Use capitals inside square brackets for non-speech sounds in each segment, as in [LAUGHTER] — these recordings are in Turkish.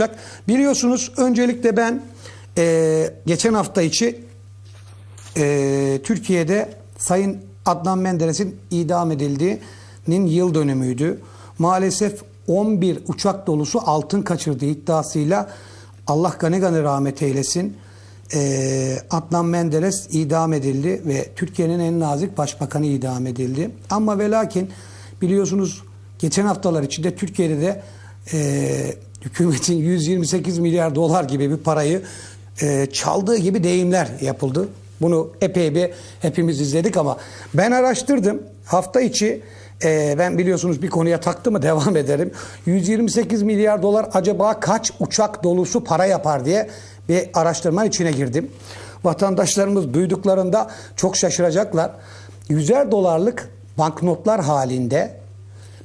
artacak. Biliyorsunuz öncelikle ben e, geçen hafta içi e, Türkiye'de Sayın Adnan Menderes'in idam edildiğinin yıl dönümüydü. Maalesef 11 uçak dolusu altın kaçırdığı iddiasıyla Allah gani gani rahmet eylesin. E, Adnan Menderes idam edildi ve Türkiye'nin en nazik başbakanı idam edildi. Ama ve lakin biliyorsunuz geçen haftalar içinde Türkiye'de de e, hükümetin 128 milyar dolar gibi bir parayı e, çaldığı gibi deyimler yapıldı. Bunu epey bir hepimiz izledik ama ben araştırdım. Hafta içi e, ben biliyorsunuz bir konuya taktı mı [LAUGHS] devam ederim. 128 milyar dolar acaba kaç uçak dolusu para yapar diye bir araştırma içine girdim. Vatandaşlarımız duyduklarında çok şaşıracaklar. Yüzer dolarlık banknotlar halinde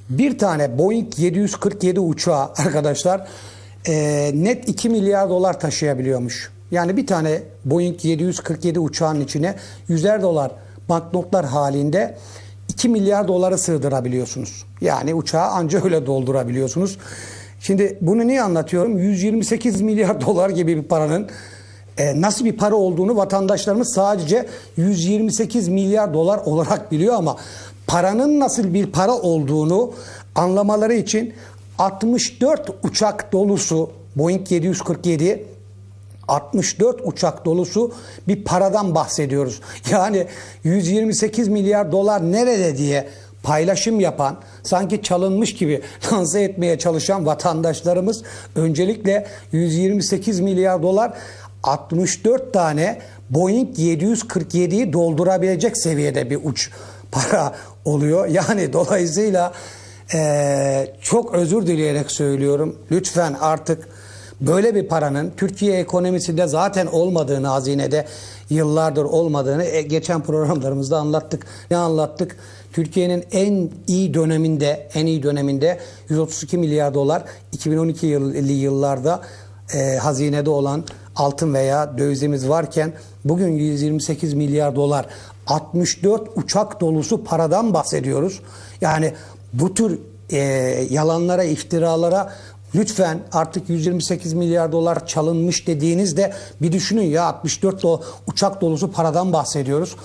bir tane Boeing 747 uçağı arkadaşlar e, net 2 milyar dolar taşıyabiliyormuş. Yani bir tane Boeing 747 uçağın içine yüzer dolar banknotlar halinde 2 milyar doları sığdırabiliyorsunuz. Yani uçağı anca öyle doldurabiliyorsunuz. Şimdi bunu niye anlatıyorum? 128 milyar dolar gibi bir paranın e, nasıl bir para olduğunu vatandaşlarımız sadece 128 milyar dolar olarak biliyor ama paranın nasıl bir para olduğunu anlamaları için 64 uçak dolusu Boeing 747 64 uçak dolusu bir paradan bahsediyoruz. [LAUGHS] Yani 128 milyar dolar nerede diye paylaşım yapan, sanki çalınmış gibi [LAUGHS] lanse etmeye çalışan vatandaşlarımız öncelikle 128 milyar dolar 64 tane Boeing 747'yi doldurabilecek seviyede bir uç para oluyor. [LAUGHS] Yani dolayısıyla eee, çok özür dileyerek söylüyorum. Lütfen artık böyle bir paranın Türkiye ekonomisinde zaten olmadığını hazinede yıllardır olmadığını e, geçen programlarımızda anlattık. Ne anlattık? Türkiye'nin en iyi döneminde en iyi döneminde 132 milyar dolar 2012 yıllı yıllarda e, hazinede olan altın veya dövizimiz varken bugün 128 milyar dolar 64 uçak dolusu paradan bahsediyoruz. Yani bu tür e, yalanlara, iftiralara lütfen artık 128 milyar dolar çalınmış dediğinizde bir düşünün ya 64 do uçak dolusu paradan bahsediyoruz.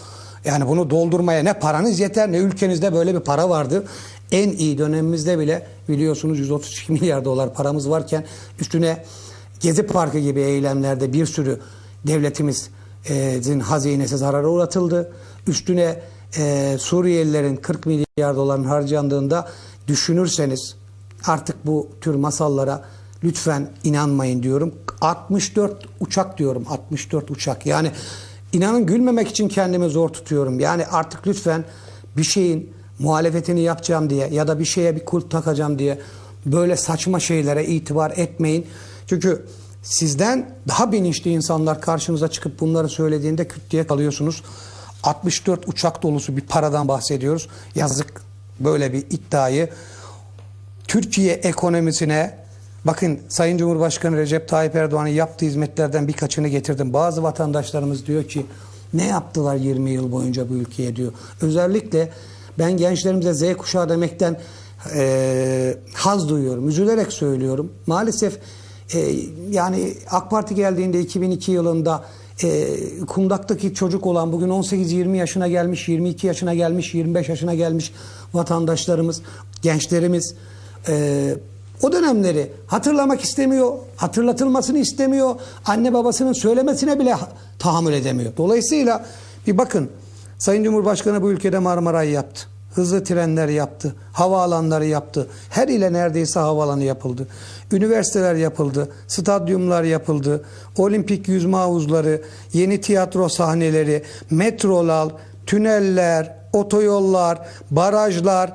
Yani bunu doldurmaya ne paranız yeter ne ülkenizde böyle bir para vardı. En iyi dönemimizde bile biliyorsunuz 132 [LAUGHS] milyar dolar paramız varken üstüne Gezi Parkı gibi eylemlerde bir sürü devletimizin hazinesi zarara uğratıldı. Üstüne e, Suriyelilerin 40 milyar doların harcandığında düşünürseniz artık bu tür masallara lütfen inanmayın diyorum. 64 uçak diyorum 64 uçak yani inanın gülmemek için kendimi zor tutuyorum. Yani artık lütfen bir şeyin muhalefetini yapacağım diye ya da bir şeye bir kulp takacağım diye böyle saçma şeylere itibar etmeyin. Çünkü sizden daha bilinçli insanlar karşınıza çıkıp bunları söylediğinde küt diye kalıyorsunuz. 64 uçak dolusu bir paradan bahsediyoruz. Yazık böyle bir iddiayı Türkiye ekonomisine bakın Sayın Cumhurbaşkanı Recep Tayyip Erdoğan'ın yaptığı hizmetlerden birkaçını getirdim. Bazı vatandaşlarımız diyor ki ne yaptılar 20 yıl boyunca bu ülkeye diyor. Özellikle ben gençlerimize Z kuşağı demekten e, haz duyuyorum. Üzülerek söylüyorum. Maalesef e, yani AK Parti geldiğinde 2002 yılında e, kundaktaki çocuk olan bugün 18-20 yaşına gelmiş, 22 yaşına gelmiş, 25 yaşına gelmiş vatandaşlarımız, gençlerimiz e, o dönemleri hatırlamak istemiyor, hatırlatılmasını istemiyor, anne babasının söylemesine bile tahammül edemiyor. Dolayısıyla bir bakın Sayın Cumhurbaşkanı bu ülkede Marmara'yı yaptı. Hızlı trenler yaptı, havaalanları yaptı. Her ile neredeyse havaalanı yapıldı. Üniversiteler yapıldı, stadyumlar yapıldı, olimpik yüzme havuzları, yeni tiyatro sahneleri, metrolar, tüneller, otoyollar, barajlar,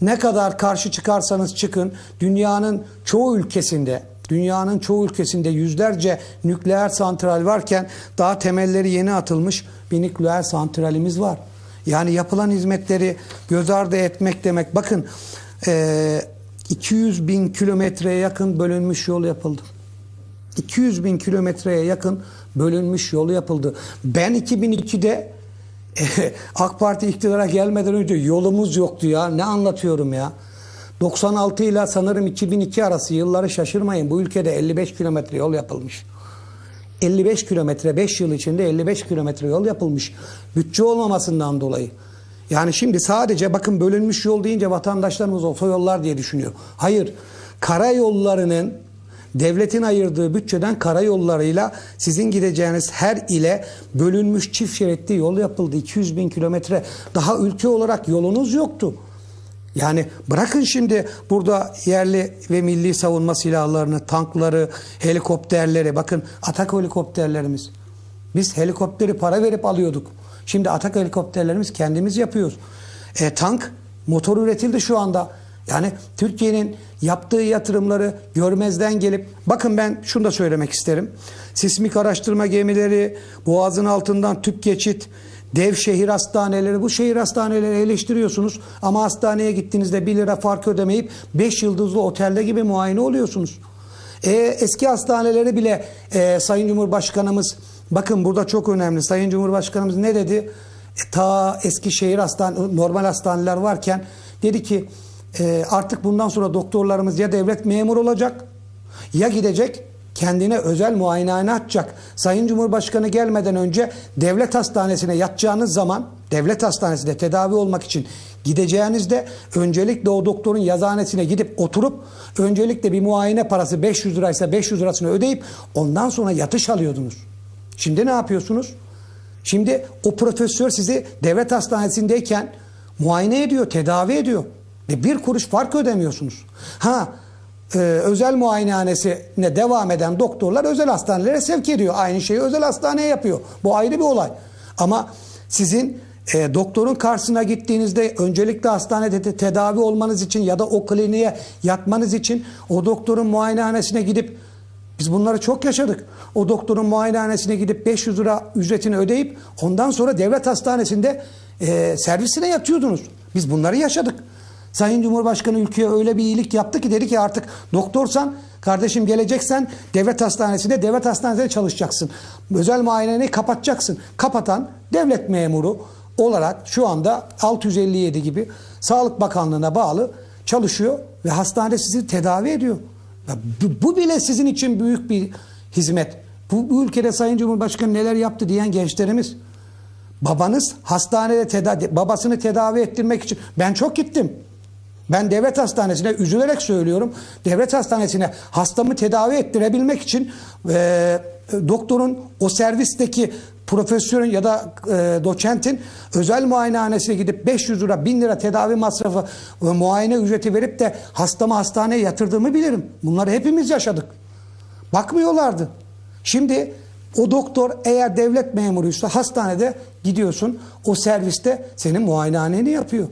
ne kadar karşı çıkarsanız çıkın dünyanın çoğu ülkesinde dünyanın çoğu ülkesinde yüzlerce nükleer santral varken daha temelleri yeni atılmış bir nükleer santralimiz var. Yani yapılan hizmetleri göz ardı etmek demek. Bakın e, 200 bin kilometreye yakın bölünmüş yol yapıldı. 200 bin kilometreye yakın bölünmüş yol yapıldı. Ben 2002'de [LAUGHS] AK Parti iktidara gelmeden önce yolumuz yoktu ya. Ne anlatıyorum ya? 96 ile sanırım 2002 arası yılları şaşırmayın. Bu ülkede 55 kilometre yol yapılmış. 55 kilometre 5 yıl içinde 55 kilometre yol yapılmış. Bütçe olmamasından dolayı. Yani şimdi sadece bakın bölünmüş yol deyince vatandaşlarımız otoyollar diye düşünüyor. Hayır. Karayollarının devletin ayırdığı bütçeden karayollarıyla sizin gideceğiniz her ile bölünmüş çift şeritli yol yapıldı. 200 bin kilometre. Daha ülke olarak yolunuz yoktu. Yani bırakın şimdi burada yerli ve milli savunma silahlarını, tankları, helikopterleri, bakın atak helikopterlerimiz. Biz helikopteri para verip alıyorduk. Şimdi atak helikopterlerimiz kendimiz yapıyoruz. E, tank, motor üretildi şu anda. Yani Türkiye'nin yaptığı yatırımları görmezden gelip, bakın ben şunu da söylemek isterim. Sismik araştırma gemileri, boğazın altından tüp geçit, Dev şehir hastaneleri, bu şehir hastaneleri eleştiriyorsunuz ama hastaneye gittiğinizde 1 lira fark ödemeyip 5 yıldızlı otelde gibi muayene oluyorsunuz. E, eski hastaneleri bile e, Sayın Cumhurbaşkanımız, bakın burada çok önemli, Sayın Cumhurbaşkanımız ne dedi? E, ta eski şehir hastane, normal hastaneler varken dedi ki e, artık bundan sonra doktorlarımız ya devlet memur olacak ya gidecek kendine özel muayenehane açacak. Sayın Cumhurbaşkanı gelmeden önce devlet hastanesine yatacağınız zaman devlet hastanesinde tedavi olmak için gideceğinizde öncelikle o doktorun yazıhanesine gidip oturup öncelikle bir muayene parası 500 liraysa 500 lirasını ödeyip ondan sonra yatış alıyordunuz. Şimdi ne yapıyorsunuz? Şimdi o profesör sizi devlet hastanesindeyken muayene ediyor, tedavi ediyor. Ve bir kuruş fark ödemiyorsunuz. Ha e, özel muayenehanesine devam eden doktorlar özel hastanelere sevk ediyor. Aynı şeyi özel hastaneye yapıyor. Bu ayrı bir olay. Ama sizin e, doktorun karşısına gittiğinizde öncelikle hastanede te- tedavi olmanız için ya da o kliniğe yatmanız için o doktorun muayenehanesine gidip biz bunları çok yaşadık. O doktorun muayenehanesine gidip 500 lira ücretini ödeyip ondan sonra devlet hastanesinde e, servisine yatıyordunuz. Biz bunları yaşadık. Sayın Cumhurbaşkanı ülkeye öyle bir iyilik yaptı ki dedi ki artık doktorsan kardeşim geleceksen devlet hastanesinde devlet hastanesinde çalışacaksın. Özel muayeneyi kapatacaksın. Kapatan devlet memuru olarak şu anda 657 gibi Sağlık Bakanlığı'na bağlı çalışıyor ve hastanede sizi tedavi ediyor. Bu bile sizin için büyük bir hizmet. Bu, bu ülkede Sayın Cumhurbaşkanı neler yaptı diyen gençlerimiz. Babanız hastanede tedavi, babasını tedavi ettirmek için ben çok gittim. Ben devlet hastanesine üzülerek söylüyorum. Devlet hastanesine hastamı tedavi ettirebilmek için e, doktorun o servisteki profesörün ya da e, doçentin özel muayenehanesine gidip 500 lira 1000 lira tedavi masrafı ve muayene ücreti verip de hastamı hastaneye yatırdığımı bilirim. Bunları hepimiz yaşadık. Bakmıyorlardı. Şimdi o doktor eğer devlet memuruysa hastanede gidiyorsun o serviste senin muayenehaneni yapıyor.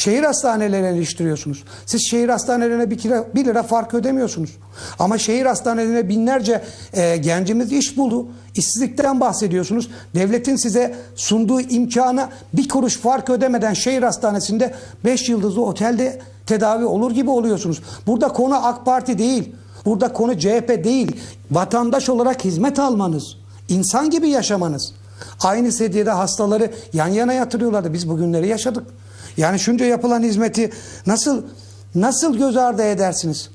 Şehir hastanelerine eleştiriyorsunuz. Siz şehir hastanelerine bir lira, bir lira fark ödemiyorsunuz. Ama şehir hastanelerine binlerce e, gencimiz iş buldu. İşsizlikten bahsediyorsunuz. Devletin size sunduğu imkana bir kuruş fark ödemeden şehir hastanesinde 5 yıldızlı otelde tedavi olur gibi oluyorsunuz. Burada konu AK Parti değil. Burada konu CHP değil. Vatandaş olarak hizmet almanız. insan gibi yaşamanız. Aynı seviyede hastaları yan yana yatırıyorlardı. Biz bugünleri yaşadık. Yani şunca yapılan hizmeti nasıl nasıl göz ardı edersiniz?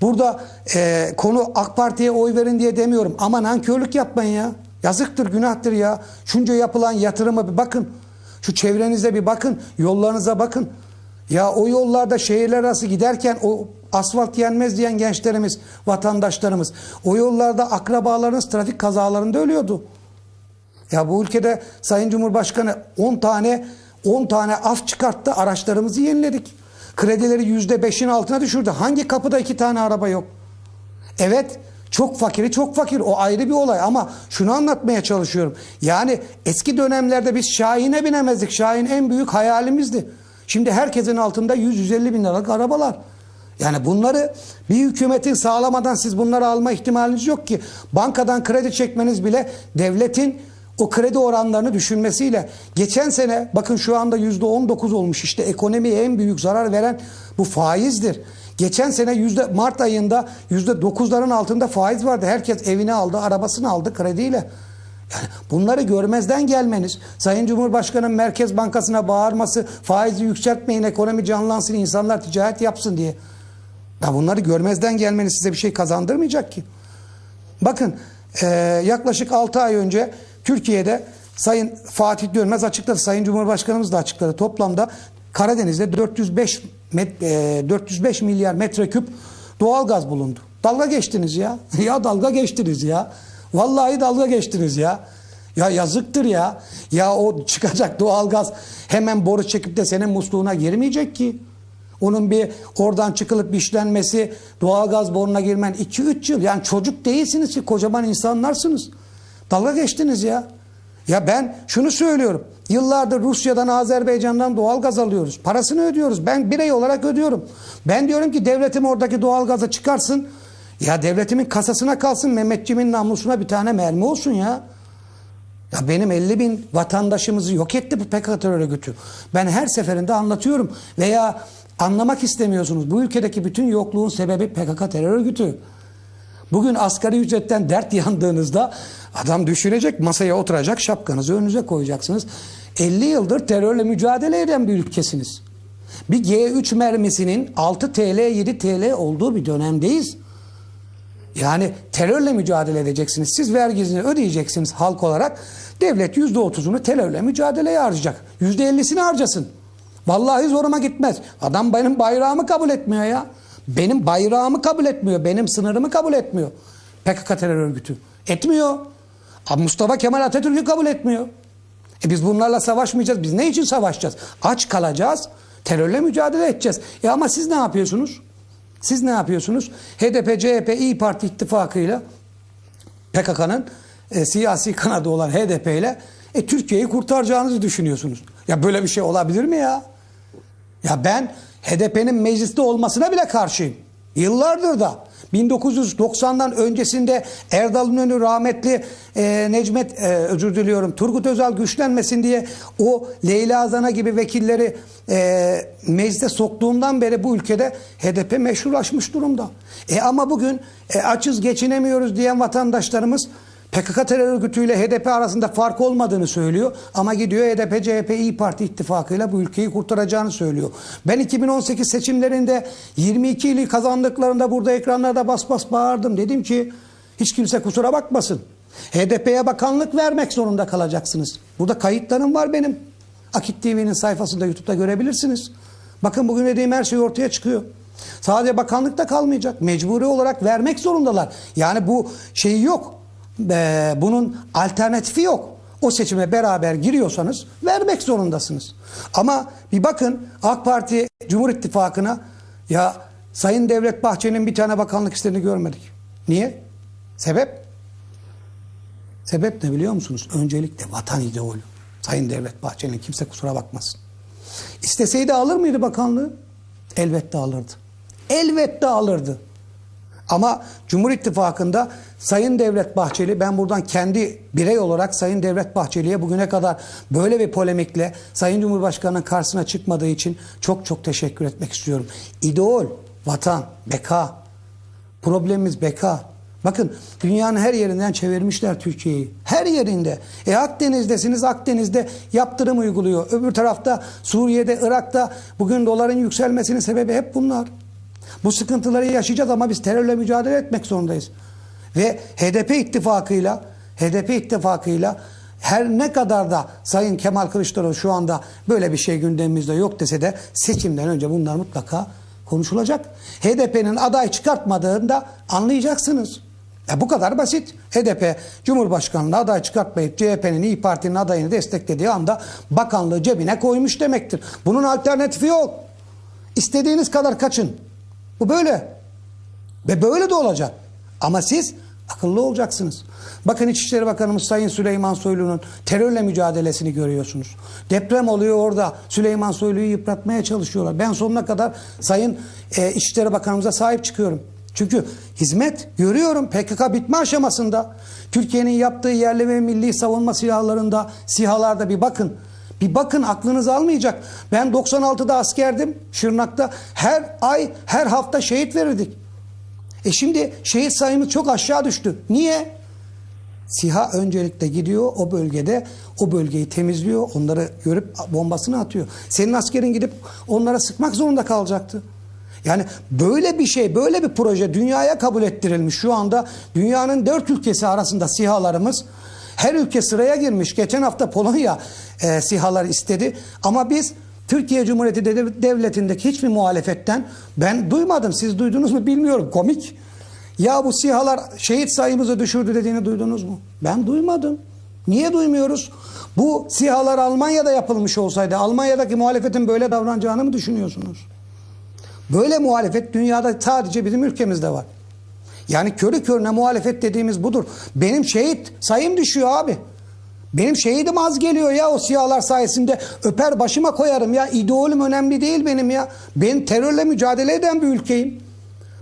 Burada e, konu AK Parti'ye oy verin diye demiyorum. Ama nankörlük yapmayın ya. Yazıktır, günahtır ya. Şunca yapılan yatırıma bir bakın. Şu çevrenize bir bakın. Yollarınıza bakın. Ya o yollarda şehirler arası giderken o asfalt yenmez diyen gençlerimiz, vatandaşlarımız. O yollarda akrabalarınız trafik kazalarında ölüyordu. Ya bu ülkede Sayın Cumhurbaşkanı 10 tane 10 tane af çıkarttı. Araçlarımızı yeniledik. Kredileri %5'in altına düşürdü. Hangi kapıda iki tane araba yok? Evet çok fakiri çok fakir o ayrı bir olay ama şunu anlatmaya çalışıyorum. Yani eski dönemlerde biz Şahin'e binemezdik. Şahin en büyük hayalimizdi. Şimdi herkesin altında 100-150 bin liralık arabalar. Yani bunları bir hükümetin sağlamadan siz bunları alma ihtimaliniz yok ki. Bankadan kredi çekmeniz bile devletin o kredi oranlarını düşünmesiyle geçen sene bakın şu anda yüzde on dokuz olmuş işte ekonomiye en büyük zarar veren bu faizdir. Geçen sene yüzde Mart ayında yüzde dokuzların altında faiz vardı. Herkes evini aldı, arabasını aldı krediyle. Yani bunları görmezden gelmeniz, Sayın Cumhurbaşkanı'nın Merkez Bankası'na bağırması, faizi yükseltmeyin, ekonomi canlansın, insanlar ticaret yapsın diye. Ya bunları görmezden gelmeniz size bir şey kazandırmayacak ki. Bakın e, yaklaşık 6 ay önce Türkiye'de Sayın Fatih Dönmez açıkladı, Sayın Cumhurbaşkanımız da açıkladı. Toplamda Karadeniz'de 405 met, e, 405 milyar metreküp doğalgaz bulundu. Dalga geçtiniz ya. [LAUGHS] ya dalga geçtiniz ya. Vallahi dalga geçtiniz ya. Ya yazıktır ya. Ya o çıkacak doğalgaz hemen boru çekip de senin musluğuna girmeyecek ki. Onun bir oradan çıkılıp işlenmesi, doğalgaz boruna girmen 2-3 yıl. Yani çocuk değilsiniz ki kocaman insanlarsınız. Dalga geçtiniz ya. Ya ben şunu söylüyorum. Yıllardır Rusya'dan, Azerbaycan'dan doğalgaz alıyoruz. Parasını ödüyoruz. Ben birey olarak ödüyorum. Ben diyorum ki devletim oradaki doğalgazı çıkarsın. Ya devletimin kasasına kalsın Mehmetçimin namusuna bir tane mermi olsun ya. Ya benim 50 bin vatandaşımızı yok etti bu PKK terör örgütü. Ben her seferinde anlatıyorum. Veya anlamak istemiyorsunuz. Bu ülkedeki bütün yokluğun sebebi PKK terör örgütü. Bugün asgari ücretten dert yandığınızda adam düşünecek, masaya oturacak, şapkanızı önünüze koyacaksınız. 50 yıldır terörle mücadele eden bir ülkesiniz. Bir G3 mermisinin 6 TL, 7 TL olduğu bir dönemdeyiz. Yani terörle mücadele edeceksiniz. Siz vergisini ödeyeceksiniz halk olarak. Devlet %30'unu terörle mücadeleye harcayacak. %50'sini harcasın. Vallahi zoruma gitmez. Adam benim bayrağımı kabul etmiyor ya. Benim bayrağımı kabul etmiyor. Benim sınırımı kabul etmiyor. PKK terör örgütü. Etmiyor. Mustafa Kemal Atatürk'ü kabul etmiyor. E biz bunlarla savaşmayacağız. Biz ne için savaşacağız? Aç kalacağız. Terörle mücadele edeceğiz. E ama siz ne yapıyorsunuz? Siz ne yapıyorsunuz? HDP, CHP, İyi Parti ittifakıyla PKK'nın e, siyasi kanadı olan HDP ile e, Türkiye'yi kurtaracağınızı düşünüyorsunuz. Ya böyle bir şey olabilir mi ya? Ya ben HDP'nin mecliste olmasına bile karşıyım. Yıllardır da 1990'dan öncesinde Erdal İnönü rahmetli e, Necmet e, özür diliyorum Turgut Özal güçlenmesin diye o Leyla Zana gibi vekilleri e, meclise soktuğumdan beri bu ülkede HDP meşrulaşmış durumda. E ama bugün e, açız geçinemiyoruz diyen vatandaşlarımız PKK terör örgütüyle HDP arasında fark olmadığını söylüyor ama gidiyor HDP, CHP, İyi Parti ittifakıyla bu ülkeyi kurtaracağını söylüyor. Ben 2018 seçimlerinde 22 ili kazandıklarında burada ekranlarda bas bas bağırdım. Dedim ki hiç kimse kusura bakmasın. HDP'ye bakanlık vermek zorunda kalacaksınız. Burada kayıtlarım var benim. Akit TV'nin sayfasında YouTube'da görebilirsiniz. Bakın bugün dediğim her şey ortaya çıkıyor. Sadece bakanlıkta kalmayacak. Mecburi olarak vermek zorundalar. Yani bu şeyi yok bunun alternatifi yok. O seçime beraber giriyorsanız vermek zorundasınız. Ama bir bakın AK Parti Cumhur İttifakı'na ya Sayın Devlet Bahçeli'nin bir tane bakanlık istediğini görmedik. Niye? Sebep? Sebep ne biliyor musunuz? Öncelikle vatan ideolü. Sayın Devlet Bahçeli'nin kimse kusura bakmasın. İsteseydi alır mıydı bakanlığı? Elbette alırdı. Elbette alırdı. Ama Cumhur İttifakı'nda Sayın Devlet Bahçeli ben buradan kendi birey olarak Sayın Devlet Bahçeli'ye bugüne kadar böyle bir polemikle Sayın Cumhurbaşkanı'nın karşısına çıkmadığı için çok çok teşekkür etmek istiyorum. İdeol, vatan, beka. Problemimiz beka. Bakın dünyanın her yerinden çevirmişler Türkiye'yi. Her yerinde. E Akdeniz'desiniz Akdeniz'de yaptırım uyguluyor. Öbür tarafta Suriye'de, Irak'ta bugün doların yükselmesinin sebebi hep bunlar. Bu sıkıntıları yaşayacağız ama biz terörle mücadele etmek zorundayız. Ve HDP ittifakıyla HDP ittifakıyla her ne kadar da Sayın Kemal Kılıçdaroğlu şu anda böyle bir şey gündemimizde yok dese de seçimden önce bunlar mutlaka konuşulacak. HDP'nin aday çıkartmadığında anlayacaksınız. Ya bu kadar basit. HDP Cumhurbaşkanlığı aday çıkartmayıp CHP'nin İyi Parti'nin adayını desteklediği anda bakanlığı cebine koymuş demektir. Bunun alternatifi yok. İstediğiniz kadar kaçın. Bu böyle. Ve böyle de olacak. Ama siz akıllı olacaksınız. Bakın İçişleri Bakanımız Sayın Süleyman Soylu'nun terörle mücadelesini görüyorsunuz. Deprem oluyor orada. Süleyman Soylu'yu yıpratmaya çalışıyorlar. Ben sonuna kadar Sayın e, İçişleri Bakanımıza sahip çıkıyorum. Çünkü hizmet görüyorum PKK bitme aşamasında. Türkiye'nin yaptığı yerli ve milli savunma silahlarında, sihalarda bir bakın. Bir bakın aklınız almayacak. Ben 96'da askerdim Şırnak'ta. Her ay, her hafta şehit verirdik. E şimdi şehit sayımız çok aşağı düştü. Niye? SİHA öncelikle gidiyor o bölgede o bölgeyi temizliyor. Onları görüp bombasını atıyor. Senin askerin gidip onlara sıkmak zorunda kalacaktı. Yani böyle bir şey, böyle bir proje dünyaya kabul ettirilmiş. Şu anda dünyanın dört ülkesi arasında SİHA'larımız her ülke sıraya girmiş. Geçen hafta Polonya e, SİHA'lar istedi. Ama biz Türkiye Cumhuriyeti Dev- Devleti'ndeki hiçbir muhalefetten ben duymadım. Siz duydunuz mu bilmiyorum. Komik. Ya bu SİHA'lar şehit sayımızı düşürdü dediğini duydunuz mu? Ben duymadım. Niye duymuyoruz? Bu SİHA'lar Almanya'da yapılmış olsaydı Almanya'daki muhalefetin böyle davranacağını mı düşünüyorsunuz? Böyle muhalefet dünyada sadece bizim ülkemizde var. Yani körü körüne muhalefet dediğimiz budur. Benim şehit sayım düşüyor abi. Benim şehidim az geliyor ya o siyahlar sayesinde. Öper başıma koyarım ya. İdeolüm önemli değil benim ya. Ben terörle mücadele eden bir ülkeyim.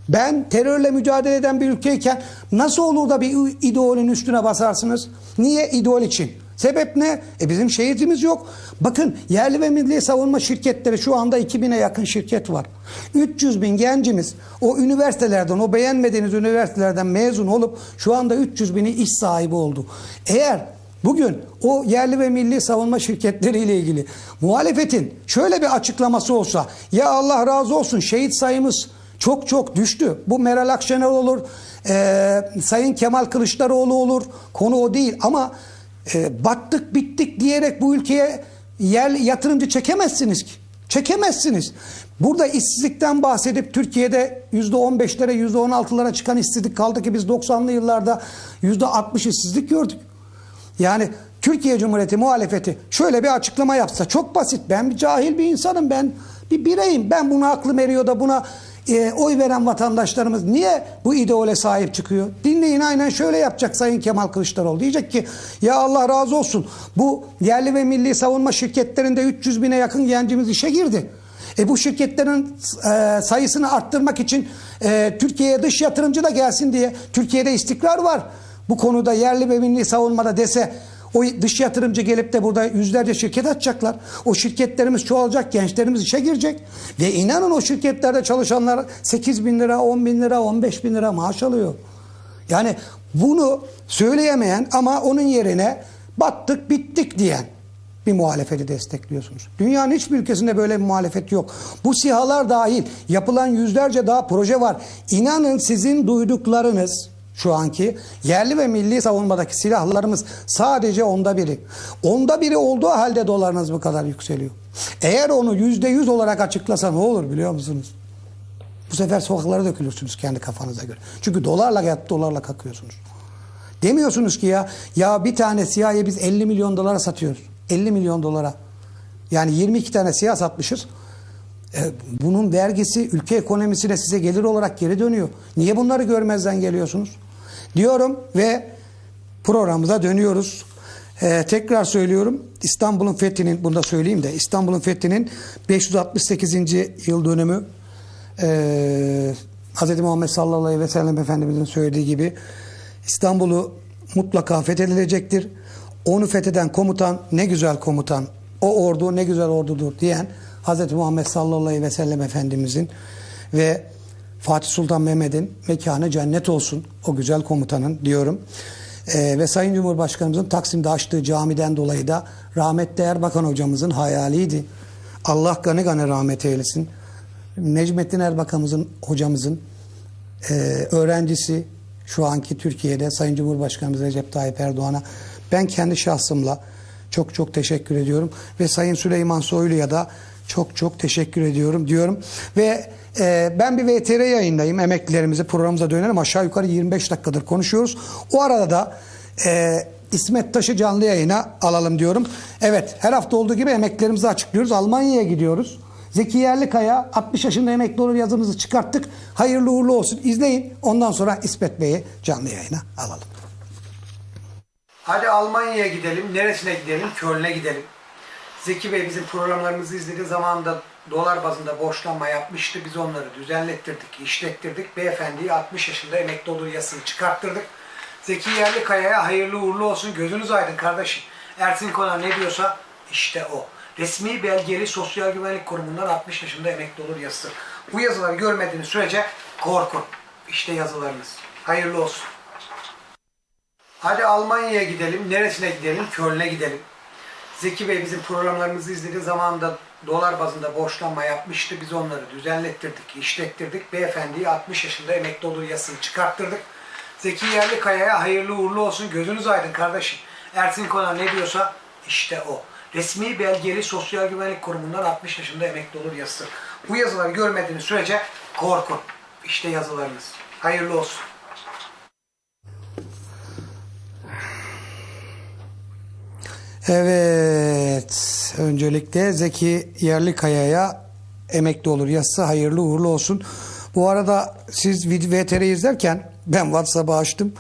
Ben terörle mücadele eden bir ülkeyken nasıl olur da bir ideolün üstüne basarsınız? Niye? İdeol için. Sebep ne? E bizim şehitimiz yok. Bakın yerli ve milli savunma şirketleri şu anda 2000'e yakın şirket var. 300 bin gencimiz o üniversitelerden, o beğenmediğiniz üniversitelerden mezun olup şu anda 300 bini iş sahibi oldu. Eğer bugün o yerli ve milli savunma şirketleriyle ilgili muhalefetin şöyle bir açıklaması olsa ya Allah razı olsun şehit sayımız çok çok düştü. Bu Meral Akşener olur, e, Sayın Kemal Kılıçdaroğlu olur. Konu o değil ama e, battık bittik diyerek bu ülkeye yer yatırımcı çekemezsiniz ki. Çekemezsiniz. Burada işsizlikten bahsedip Türkiye'de %15'lere %16'lara çıkan işsizlik kaldı ki biz 90'lı yıllarda %60 işsizlik gördük. Yani Türkiye Cumhuriyeti muhalefeti şöyle bir açıklama yapsa çok basit. Ben bir cahil bir insanım. Ben bir bireyim. Ben buna aklım eriyor da buna e, oy veren vatandaşlarımız niye bu ideole sahip çıkıyor? Dinleyin aynen şöyle yapacak Sayın Kemal Kılıçdaroğlu. Diyecek ki ya Allah razı olsun bu yerli ve milli savunma şirketlerinde 300 bine yakın gencimiz işe girdi. E bu şirketlerin e, sayısını arttırmak için e, Türkiye'ye dış yatırımcı da gelsin diye Türkiye'de istikrar var. Bu konuda yerli ve milli savunmada dese o dış yatırımcı gelip de burada yüzlerce şirket açacaklar. O şirketlerimiz çoğalacak, gençlerimiz işe girecek. Ve inanın o şirketlerde çalışanlar 8 bin lira, 10 bin lira, 15 bin lira maaş alıyor. Yani bunu söyleyemeyen ama onun yerine battık bittik diyen bir muhalefeti destekliyorsunuz. Dünyanın hiçbir ülkesinde böyle bir muhalefet yok. Bu sihalar dahil yapılan yüzlerce daha proje var. İnanın sizin duyduklarınız şu anki yerli ve milli savunmadaki silahlarımız sadece onda biri. Onda biri olduğu halde dolarınız bu kadar yükseliyor. Eğer onu yüzde yüz olarak açıklasa ne olur biliyor musunuz? Bu sefer sokaklara dökülürsünüz kendi kafanıza göre. Çünkü dolarla yatıp dolarla kalkıyorsunuz. Demiyorsunuz ki ya ya bir tane siyahı biz 50 milyon dolara satıyoruz. 50 milyon dolara. Yani 22 tane siyah satmışız. E, bunun vergisi ülke ekonomisine size gelir olarak geri dönüyor. Niye bunları görmezden geliyorsunuz? Diyorum ve programımıza dönüyoruz. E, tekrar söylüyorum İstanbul'un fethinin bunu da söyleyeyim de İstanbul'un fethinin 568. yıl dönümü e, Hz. Muhammed sallallahu aleyhi ve sellem Efendimizin söylediği gibi İstanbul'u mutlaka fethedilecektir. Onu fetheden komutan ne güzel komutan, o ordu ne güzel ordudur diyen Hz. Muhammed sallallahu aleyhi ve sellem Efendimizin ve Fatih Sultan Mehmet'in mekanı cennet olsun o güzel komutanın diyorum. Ee, ve Sayın Cumhurbaşkanımızın Taksim'de açtığı camiden dolayı da rahmetli Erbakan hocamızın hayaliydi. Allah gani gani rahmet eylesin. Necmettin Erbakan'ımızın hocamızın e, öğrencisi şu anki Türkiye'de Sayın Cumhurbaşkanımız Recep Tayyip Erdoğan'a ben kendi şahsımla çok çok teşekkür ediyorum ve Sayın Süleyman Soylu'ya da çok çok teşekkür ediyorum diyorum ve e, ben bir VTR yayındayım emeklilerimizi programımıza dönelim aşağı yukarı 25 dakikadır konuşuyoruz o arada da e, İsmet Taş'ı canlı yayına alalım diyorum evet her hafta olduğu gibi emeklilerimizi açıklıyoruz Almanya'ya gidiyoruz Zeki Yerlikaya 60 yaşında emekli olur yazımızı çıkarttık. Hayırlı uğurlu olsun. İzleyin. Ondan sonra İsmet Bey'i canlı yayına alalım. Hadi Almanya'ya gidelim. Neresine gidelim? Köln'e gidelim. Zeki Bey bizim programlarımızı izlediği zamanında dolar bazında borçlanma yapmıştı. Biz onları düzenlettirdik, işlettirdik. Beyefendiyi 60 yaşında emekli olur yasını çıkarttırdık. Zeki Yerlikaya'ya hayırlı uğurlu olsun. Gözünüz aydın kardeşim. Ersin Konan ne diyorsa işte o. Resmi belgeli Sosyal Güvenlik Kurumu'ndan 60 yaşında emekli olur yazısı. Bu yazıları görmediğiniz sürece korkun. İşte yazılarınız. Hayırlı olsun. Hadi Almanya'ya gidelim. Neresine gidelim? Köln'e gidelim. Zeki Bey bizim programlarımızı izlediği zamanında dolar bazında borçlanma yapmıştı. Biz onları düzenlettirdik, işlettirdik. Beyefendiyi 60 yaşında emekli olur yasını çıkarttırdık. Zeki Yerlikaya'ya hayırlı uğurlu olsun. Gözünüz aydın kardeşim. Ersin Konar ne diyorsa işte o. Resmi belgeli Sosyal Güvenlik Kurumu'ndan 60 yaşında emekli olur yazısı. Bu yazıları görmediğiniz sürece korkun. İşte yazılarınız. Hayırlı olsun. Evet. Öncelikle Zeki Yerlikaya'ya emekli olur yazısı hayırlı uğurlu olsun. Bu arada siz VTR izlerken ben WhatsApp'ı açtım.